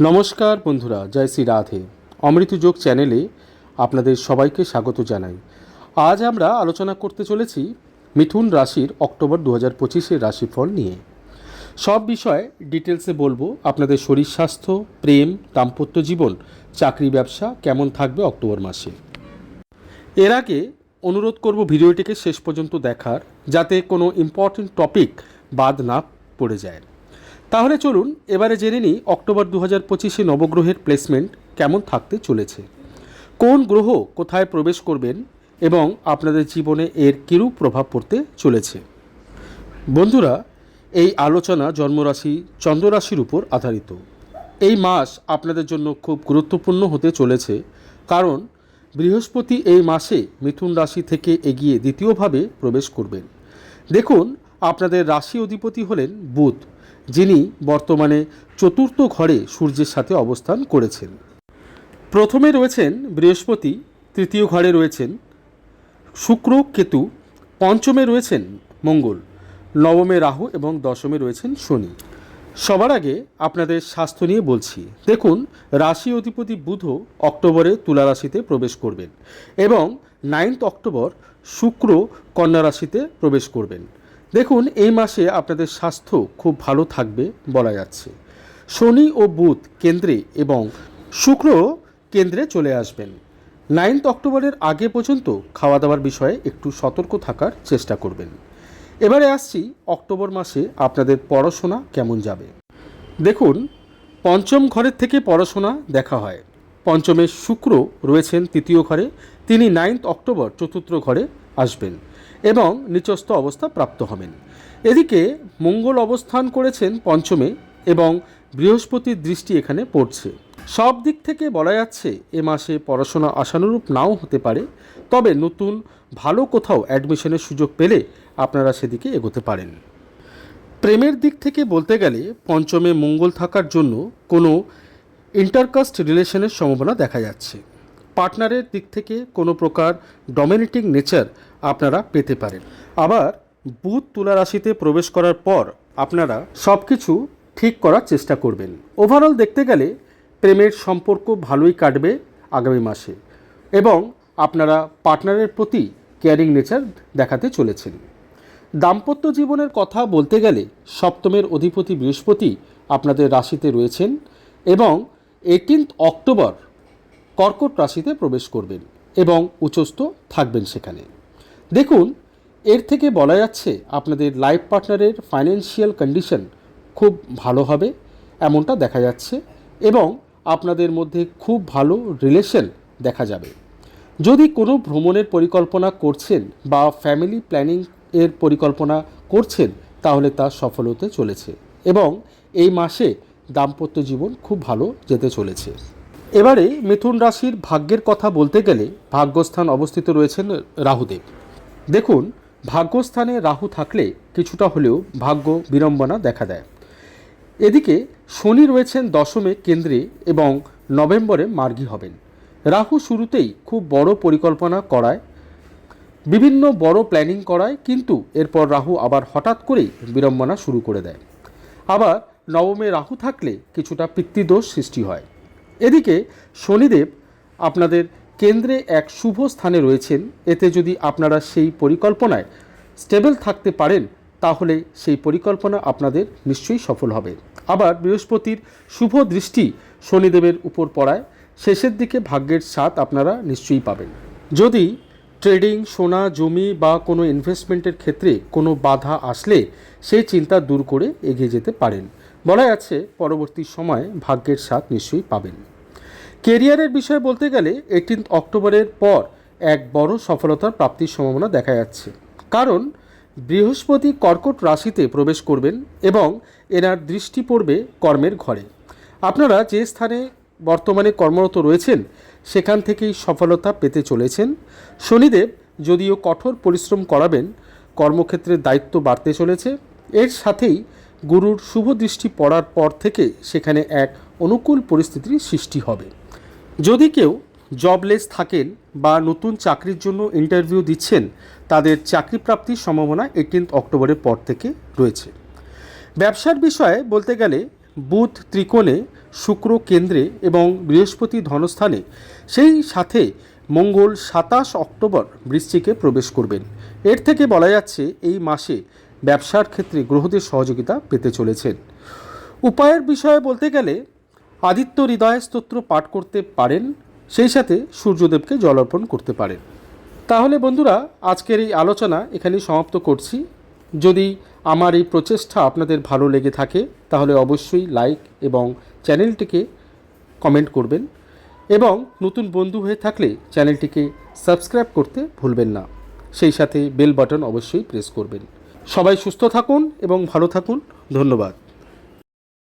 নমস্কার বন্ধুরা, জয় শ্রী রাধে। অমৃতযোগ চ্যানেলে আপনাদের সবাইকে স্বাগত জানাই। আজ আমরা আলোচনা করতে চলেছি মিথুন রাশির অক্টোবর দু হাজার পঁচিশের রাশিফল নিয়ে। সব বিষয়ে ডিটেলসে বলব আপনাদের শরীর স্বাস্থ্য, প্রেম, দাম্পত্য জীবন, চাকরি ব্যবসা কেমন থাকবে অক্টোবর মাসে। এর আগে অনুরোধ করব ভিডিওটিকে শেষ পর্যন্ত দেখার, যাতে কোনো ইম্পর্টেন্ট টপিক বাদ না পড়ে যায়। তাহলে চলুন এবারে জেনে নিই অক্টোবর দু হাজার পঁচিশে নবগ্রহের প্লেসমেন্ট কেমন থাকতে চলেছে। কোন গ্রহ কোথায় প্রবেশ করবেন এবং আপনাদের জীবনে এর কিরূপ প্রভাব পড়তে চলেছে। বন্ধুরা, এই আলোচনা জন্মরাশি চন্দ্ররাশির উপর আধারিত। এই মাস আপনাদের জন্য খুব গুরুত্বপূর্ণ হতে চলেছে কারণ বৃহস্পতি এই মাসে মিথুন রাশি থেকে এগিয়ে দ্বিতীয়ভাবে প্রবেশ করবেন। দেখুন, আপনাদের রাশি অধিপতি হলেন বুধ। যিনি বর্তমানে চতুর্থ ঘরে সূর্যের সাথে অবস্থান করেছেন। প্রথমে রয়েছেন বৃহস্পতি, তৃতীয় ঘরে রয়েছেন শুক্র, কেতু, পঞ্চমে রয়েছেন মঙ্গল, নবমে রাহু এবং দশমে রয়েছেন শনি। সবার আগে আপনাদের স্বাস্থ্য নিয়ে বলছি। দেখুন, রাশি অধিপতি বুধ অক্টোবরে তুলা রাশিতে প্রবেশ করবেন এবং নাইন্থ অক্টোবর শুক্র কন্যা রাশিতে প্রবেশ করবেন। দেখুন, এই মাসে আপনাদের স্বাস্থ্য খুব ভালো থাকবে বলা যাচ্ছে। শনি ও বুধ কেন্দ্রে এবং শুক্র কেন্দ্রে চলে আসবেন। নাইন্থ অক্টোবরের আগে পর্যন্ত খাওয়া দাওয়ার বিষয়ে একটু সতর্ক থাকার চেষ্টা করবেন। এবারে আসছি অক্টোবর মাসে আপনাদের পড়াশোনা কেমন যাবে। দেখুন, পঞ্চম ঘরের থেকে পড়াশোনা দেখা হয়। পঞ্চমে শুক্র রয়েছেন তৃতীয় ঘরে, তিনি নাইন্থ অক্টোবর চতুর্থ ঘরে আসবেন। এবং নিচস্থ অবস্থা প্রাপ্ত হবেন। এদিকে মঙ্গল অবস্থান করেছেন পঞ্চমে এবং বৃহস্পতির দৃষ্টি এখানে পড়ছে। সব দিক থেকে বলা যাচ্ছে, এ মাসে পড়াশোনা আশানুরূপ নাও হতে পারে, তবে নতুন ভালো কোথাও অ্যাডমিশনের সুযোগ পেলে আপনারা সেদিকে এগোতে পারেন। প্রেমের দিক থেকে বলতে গেলে, পঞ্চমে মঙ্গল থাকার জন্য কোনো ইন্টারকাস্ট রিলেশনের সম্ভাবনা দেখা যাচ্ছে। পার্টনারের দিক থেকে কোনো প্রকার ডমিনেটিং নেচার আপনারা পেতে পারেন। আবার বুধ তুলা রাশিতে প্রবেশ করার পর আপনারা সব কিছু ঠিক করার চেষ্টা করবেন। ওভারঅল দেখতে গেলে প্রেমের সম্পর্ক ভালোই কাটবে আগামী মাসে এবং আপনারা পার্টনারের প্রতি কেয়ারিং নেচার দেখাতে চলেছেন। দাম্পত্য জীবনের কথা বলতে গেলে সপ্তমের অধিপতি বৃহস্পতি আপনাদের রাশিতে রয়েছেন এবং এইটিনথ অক্টোবর কর্কট রাশিতে প্রবেশ করবেন এবং উচ্চস্থ থাকবেন সেখানে। দেখুন, এর থেকে বলা যাচ্ছে আপনাদের লাইফ পার্টনারের ফাইন্যান্সিয়াল কন্ডিশন খুব ভালো হবে, এমনটা দেখা যাচ্ছে, এবং আপনাদের মধ্যে খুব ভালো রিলেশন দেখা যাবে। যদি কোনো ভ্রমণের পরিকল্পনা করছেন বা ফ্যামিলি প্ল্যানিং এর পরিকল্পনা করছেন, তাহলে তা সফল হতে চলেছে, এবং এই মাসে দাম্পত্য জীবন খুব ভালো যেতে চলেছে। এবারে মিথুন রাশির ভাগ্যের কথা বলতে গেলে ভাগ্যস্থান অবস্থিত রয়েছেন রাহুদেব। দেখুন, ভাগ্যস্থানে রাহু থাকলে কিছুটা হলেও ভাগ্য বিড়ম্বনা দেখা দেয়। এদিকে শনি রয়েছেন দশমে কেন্দ্রে এবং নভেম্বরে মার্গী হবেন। রাহু শুরুতেই খুব বড় পরিকল্পনা করায়, বিভিন্ন বড় প্ল্যানিং করায়, কিন্তু এরপর রাহু আবার হঠাৎ করেই বিড়ম্বনা শুরু করে দেয়। আবার নবমে রাহু থাকলে কিছুটা পিতৃদোষ সৃষ্টি হয়। এদিকে শনিদেব আপনাদের কেন্দ্রে এক শুভ স্থানে রয়েছেন। এতে যদি আপনারা সেই পরিকল্পনায় স্টেবল থাকতে পারেন, তাহলে সেই পরিকল্পনা আপনাদের নিশ্চয়ই সফল হবে। আবার বৃহস্পতির শুভ দৃষ্টি শনিদেবের উপর পড়ায়, শেষের দিকে ভাগ্যের স্বাদ আপনারা নিশ্চয়ই পাবেন। যদি ট্রেডিং, সোনা, জমি বা কোনো ইনভেস্টমেন্টের ক্ষেত্রে কোনো বাধা আসলে সেই চিন্তা দূর করে এগিয়ে যেতে পারেন। বলা যাচ্ছে পরবর্তী সময়ে ভাগ্যের স্বাদ নিশ্চয়ই পাবেন। কেরিয়ারের বিষয়ে বলতে গেলে এইটিন্থ অক্টোবরের পর এক বড় সফলতার প্রাপ্তির সম্ভাবনা দেখা যাচ্ছে। কারণ বৃহস্পতি কর্কট রাশিতে প্রবেশ করবেন এবং এনার দৃষ্টি পড়বে কর্মের ঘরে। আপনারা যে স্থানে বর্তমানে কর্মরত রয়েছেন, সেখান থেকেই সফলতা পেতে চলেছেন। শনিদেব যদিও কঠোর পরিশ্রম করাবেন, কর্মক্ষেত্রের দায়িত্ব বাড়তে চলেছে। এর সাথেই গুরুর শুভ দৃষ্টি পড়ার পর থেকে সেখানে এক অনুকূল পরিস্থিতির সৃষ্টি হবে। যদি কেউ জবলেস থাকেন বা নতুন চাকরির জন্য ইন্টারভিউ দিচ্ছেন, তাদের চাকরি প্রাপ্তির সম্ভাবনা এইটিন্থ অক্টোবরের পর থেকে রয়েছে। ব্যবসার বিষয়ে বলতে গেলে, বুধ ত্রিকোণে শুক্র কেন্দ্রে এবং বৃহস্পতি ধনস্থানে, সেই সাথে মঙ্গল সাতাশ অক্টোবর বৃশ্চিকে প্রবেশ করবেন। এর থেকে বলা যাচ্ছে, এই মাসে ব্যবসার ক্ষেত্রে গ্রহদের সহযোগিতা পেতে চলেছেন। উপায়ের বিষয়ে বলতে গেলে আদিত্য হৃদয় স্তোত্র পাঠ করতে পারেন, সেই সাথে সূর্যদেবকে জল অর্পণ করতে পারেন। তাহলে বন্ধুরা, আজকের এই আলোচনা এখানেই সমাপ্ত করছি। যদি আমার এই প্রচেষ্টা আপনাদের ভালো লেগে থাকে, তাহলে অবশ্যই লাইক এবং চ্যানেলটিকে কমেন্ট করবেন। এবং নতুন বন্ধু হয়ে থাকলে চ্যানেলটিকে সাবস্ক্রাইব করতে ভুলবেন না। সেই সাথে বেল বাটন অবশ্যই প্রেস করবেন। সবাই সুস্থ থাকুন এবং ভালো থাকুন। ধন্যবাদ।